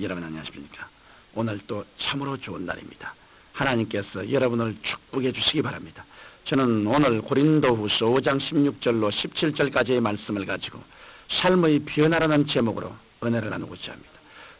여러분 안녕하십니까? 오늘 또 참으로 좋은 날입니다. 하나님께서 여러분을 축복해 주시기 바랍니다. 저는 오늘 고린도후서 5장 16절로 17절까지의 말씀을 가지고 삶의 변화라는 제목으로 은혜를 나누고자 합니다.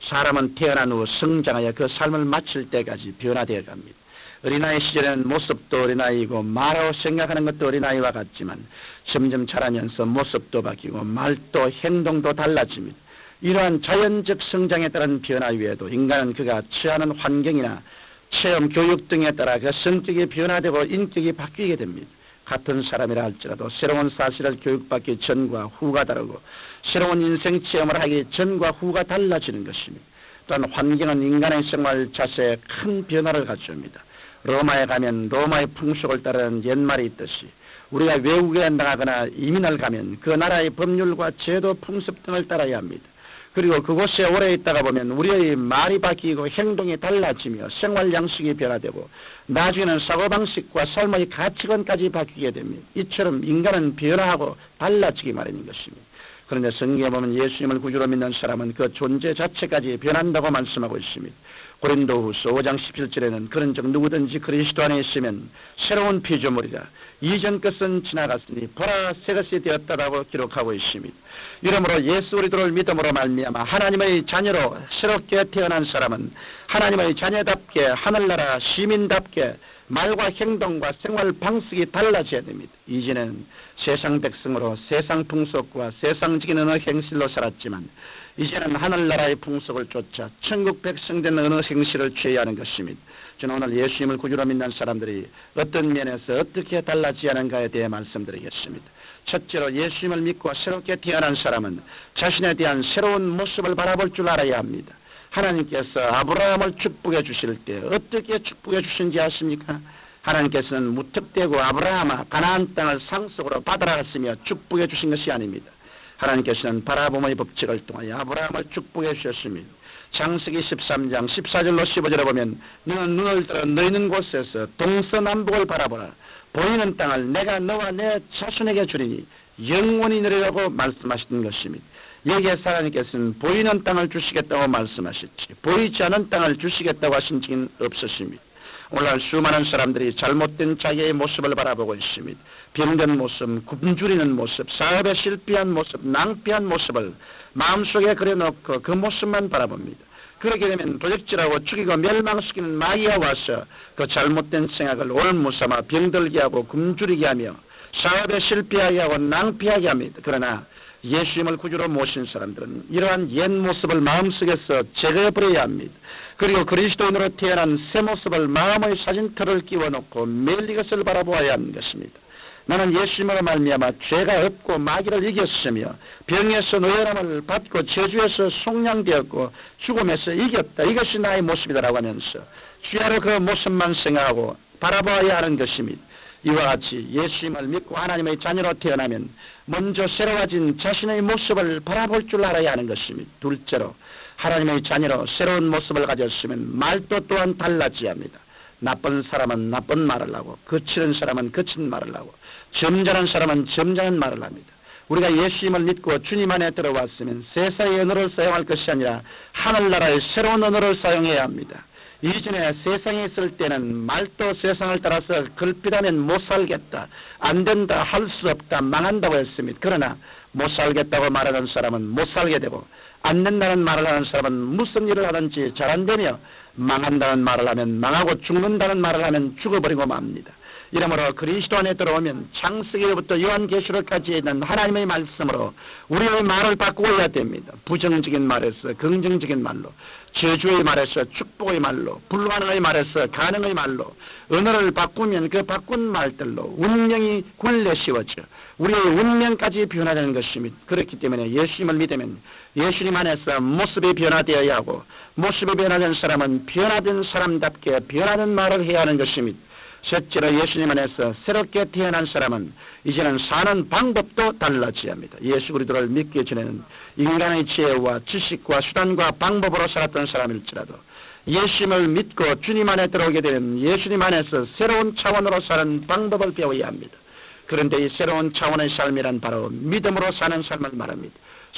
사람은 태어난 후 성장하여 그 삶을 마칠 때까지 변화되어 갑니다. 어린아이 시절에는 모습도 어린아이고 말하고 생각하는 것도 어린아이와 같지만 점점 자라면서 모습도 바뀌고 말도 행동도 달라집니다. 이러한 자연적 성장에 따른 변화 외에도 인간은 그가 처하는 환경이나 체험, 교육 등에 따라 그 성격이 변화되고 인격이 바뀌게 됩니다. 같은 사람이라 할지라도 새로운 사실을 교육받기 전과 후가 다르고 새로운 인생 체험을 하기 전과 후가 달라지는 것입니다. 또한 환경은 인간의 생활 자세에 큰 변화를 가져옵니다. 로마에 가면 로마의 풍속을 따르는 옛말이 있듯이 우리가 외국에 나가거나 이민을 가면 그 나라의 법률과 제도 풍습 등을 따라야 합니다. 그리고 그곳에 오래 있다가 보면 우리의 말이 바뀌고 행동이 달라지며 생활 양식이 변화되고 나중에는 사고방식과 삶의 가치관까지 바뀌게 됩니다. 이처럼 인간은 변화하고 달라지기 마련인 것입니다. 그런데 성경에 보면 예수님을 구주로 믿는 사람은 그 존재 자체까지 변한다고 말씀하고 있습니다. 고린도후서 5장 17절에는 그런즉 누구든지 그리스도 안에 있으면 새로운 피조물이라 이전 것은 지나갔으니 보라 새 것이 되었다라고 기록하고 있습니다. 이러므로 예수 그리스도를 믿음으로 말미암아 하나님의 자녀로 새롭게 태어난 사람은 하나님의 자녀답게 하늘나라 시민답게 말과 행동과 생활 방식이 달라져야 됩니다. 이제는 세상 백성으로 세상 풍속과 세상적인 어느 행실로 살았지만 이제는 하늘나라의 풍속을 쫓아 천국 백성된 어느 행실을 취해야 하는 것입니다. 저는 오늘 예수님을 구주로 믿는 사람들이 어떤 면에서 어떻게 달라지야 하는가에 대해 말씀드리겠습니다. 첫째로 예수님을 믿고 새롭게 태어난 사람은 자신에 대한 새로운 모습을 바라볼 줄 알아야 합니다. 하나님께서 아브라함을 축복해 주실 때 어떻게 축복해 주신지 아십니까? 하나님께서는 무턱대고 아브라함아 가나안 땅을 상속으로 받아라갔으며 축복해 주신 것이 아닙니다. 하나님께서는 바라봄의 법칙을 통하여 아브라함을 축복해 주셨습니다. 장세기 13장 14절로 15절에 보면 너는 눈을 들어 너희는 곳에서 동서남북을 바라보라. 보이는 땅을 내가 너와 내 자손에게 주리니 영원히 누리라고 말씀하시는 것입니다. 여기에 하나님께서는 보이는 땅을 주시겠다고 말씀하셨지 보이지 않은 땅을 주시겠다고 하신 적은 없으십니다. 오늘날 수많은 사람들이 잘못된 자기의 모습을 바라보고 있습니다. 병든 모습, 굶주리는 모습, 사업에 실패한 모습, 낭패한 모습을 마음속에 그려놓고 그 모습만 바라봅니다. 그렇게 되면 도적질하고 죽이고 멸망시키는 마귀가 와서 그 잘못된 생각을 올무삼아 병들게 하고 굶주리게 하며 사업에 실패하게 하고 낭패하게 합니다. 그러나 예수님을 구주로 모신 사람들은 이러한 옛 모습을 마음속에서 제거해버려야 합니다. 그리고 그리스도인으로 태어난 새 모습을 마음의 사진터를 끼워놓고 매일 이것을 바라보아야 하는 것입니다. 나는 예수님으로 말미암아 죄가 없고 마귀를 이겼으며 병에서 노예람을 받고 제주에서 속량되었고 죽음에서 이겼다. 이것이 나의 모습이다라고 하면서 주야로 그 모습만 생각하고 바라보아야 하는 것입니다. 이와 같이 예수님을 믿고 하나님의 자녀로 태어나면 먼저 새로워진 자신의 모습을 바라볼 줄 알아야 하는 것입니다. 둘째로 하나님의 자녀로 새로운 모습을 가졌으면 말도 또한 달라져야 합니다. 나쁜 사람은 나쁜 말을 하고 거치는 사람은 거친 말을 하고 점잖은 사람은 점잖은 말을 합니다. 우리가 예수님을 믿고 주님 안에 들어왔으면 세상의 언어를 사용할 것이 아니라 하늘나라의 새로운 언어를 사용해야 합니다. 이전에 세상에 있을 때는 말도 세상을 따라서 걸핏하면 못 살겠다. 안 된다. 할 수 없다. 망한다고 했습니다. 그러나 못 살겠다고 말하는 사람은 못 살게 되고 안 된다는 말을 하는 사람은 무슨 일을 하든지 잘 안 되며 망한다는 말을 하면 망하고 죽는다는 말을 하면 죽어버리고 맙니다. 이러므로 그리스도 안에 들어오면 창세기부터 요한계시록까지 있는 하나님의 말씀으로 우리의 말을 바꾸어야 됩니다. 부정적인 말에서 긍정적인 말로 제주의 말에서 축복의 말로 불가능의 말에서 가능의 말로 언어를 바꾸면 그 바꾼 말들로 운명이 굴레 씌워져 우리의 운명까지 변화되는 것입니다. 그렇기 때문에 예수님을 믿으면 예수님 안에서 모습이 변화되어야 하고 모습이 변화된 사람은 변화된 사람답게 변하는 말을 해야 하는 것입니다. 셋째로 예수님 안에서 새롭게 태어난 사람은 이제는 사는 방법도 달라져야 합니다. 예수 그리스도를 믿기 전에는 인간의 지혜와 지식과 수단과 방법으로 살았던 사람일지라도 예수님을 믿고 주님 안에 들어오게 되면 예수님 안에서 새로운 차원으로 사는 방법을 배워야 합니다. 그런데 이 새로운 차원의 삶이란 바로 믿음으로 사는 삶을 말합니다.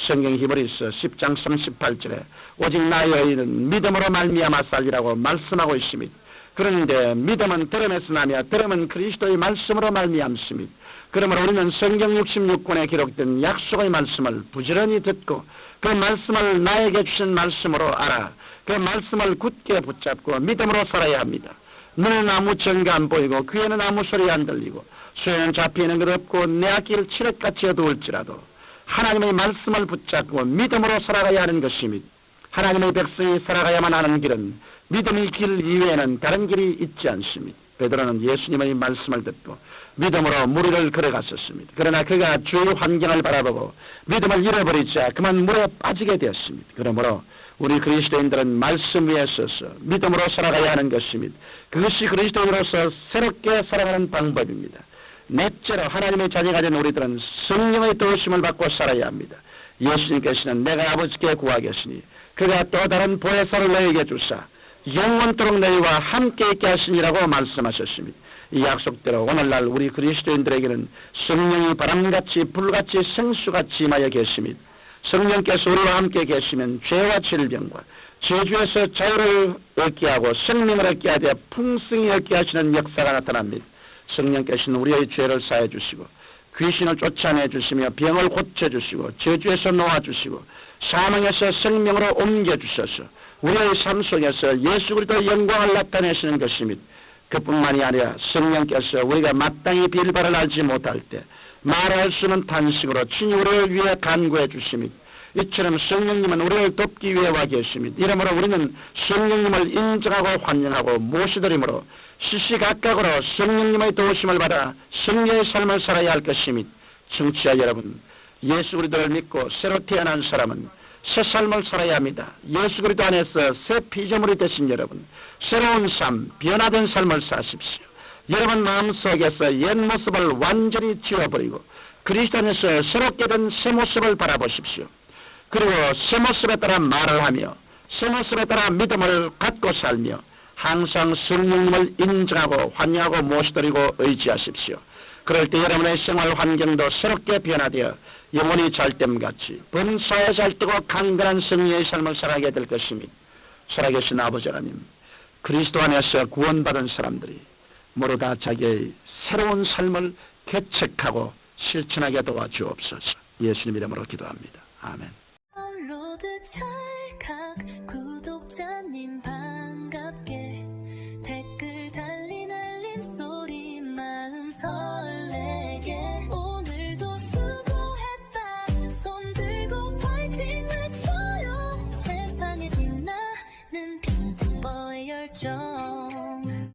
성경 히브리서 10장 38절에 오직 나의 의는 믿음으로 말미암아 살리라고 말씀하고 있습니다. 그런데 믿음은 들음에 서 나며 들음은 그리스도의 말씀으로 말미암습니다. 그러므로 우리는 성경 66권에 기록된 약속의 말씀을 부지런히 듣고 그 말씀을 나에게 주신 말씀으로 알아 그 말씀을 굳게 붙잡고 믿음으로 살아야 합니다. 눈에는 아무 증거 안 보이고 귀에는 아무 소리 안 들리고 수에는 잡히는 것 없고 내 앞길 칠흑같이 어두울지라도 하나님의 말씀을 붙잡고 믿음으로 살아가야 하는 것입니다. 하나님의 백성이 살아가야만 하는 길은 믿음의 길 이외에는 다른 길이 있지 않습니다. 베드로는 예수님의 말씀을 듣고 믿음으로 무리를 걸어갔었습니다. 그러나 그가 주의 환경을 바라보고 믿음을 잃어버리자 그만 물에 빠지게 되었습니다. 그러므로 우리 그리스도인들은 말씀 위에 서서 믿음으로 살아가야 하는 것입니다. 그것이 그리스도인으로서 새롭게 살아가는 방법입니다. 넷째로 하나님의 자녀가 된 우리들은 성령의 도우심을 받고 살아야 합니다. 예수님께서는 내가 아버지께 구하겠으니 그가 또 다른 보혜사를 너에게 주사 영원토록 너희와 함께 있게 하시니라고 말씀하셨습니다. 이 약속대로 오늘날 우리 그리스도인들에게는 성령이 바람같이 불같이 생수같이 임하여 계십니다. 성령께서 우리와 함께 계시면 죄와 질병과 저주에서 자유를 얻게 하고 생명을 얻게 하되 풍성히 얻게 하시는 역사가 나타납니다. 성령께서는 우리의 죄를 사해 주시고 귀신을 쫓아내 주시며 병을 고쳐 주시고 저주에서 놓아 주시고 사망에서 생명으로 옮겨 주셔서 우리의 삶 속에서 예수 그리스도의 영광을 나타내시는 것입니다. 그뿐만이 아니라 성령께서 우리가 마땅히 빌바를 알지 못할 때 말할 수 없는 탄식으로 친히 우리를 위해 간구해 주십니다. 이처럼 성령님은 우리를 돕기 위해 와 계십니다. 이러므로 우리는 성령님을 인정하고 환영하고 모시드림으로 시시각각으로 성령님의 도우심을 받아 성령의 삶을 살아야 할 것입니다. 청취자 여러분, 예수 그리스도를 믿고 새로 태어난 사람은 새 삶을 살아야 합니다. 예수 그리스도 안에서 새 피조물이 되신 여러분, 새로운 삶, 변화된 삶을 사십시오. 여러분 마음속에서 옛 모습을 완전히 지워버리고 그리스도 안에서 새롭게 된 새 모습을 바라보십시오. 그리고 새 모습에 따라 말을 하며 새 모습에 따라 믿음을 갖고 살며 항상 성령님을 인정하고 환영하고 모시드리고 의지하십시오. 그럴 때 여러분의 생활 환경도 새롭게 변화되어 영혼이 잘됨같이 범사에 잘되고 강건한 승리의 삶을 살아가게 될 것입니다. 살아계신 아버지 하나님, 그리스도 안에서 구원받은 사람들이 모두 다 자기의 새로운 삶을 개척하고 실천하게 도와주옵소서. 예수님 이름으로 기도합니다. 아멘.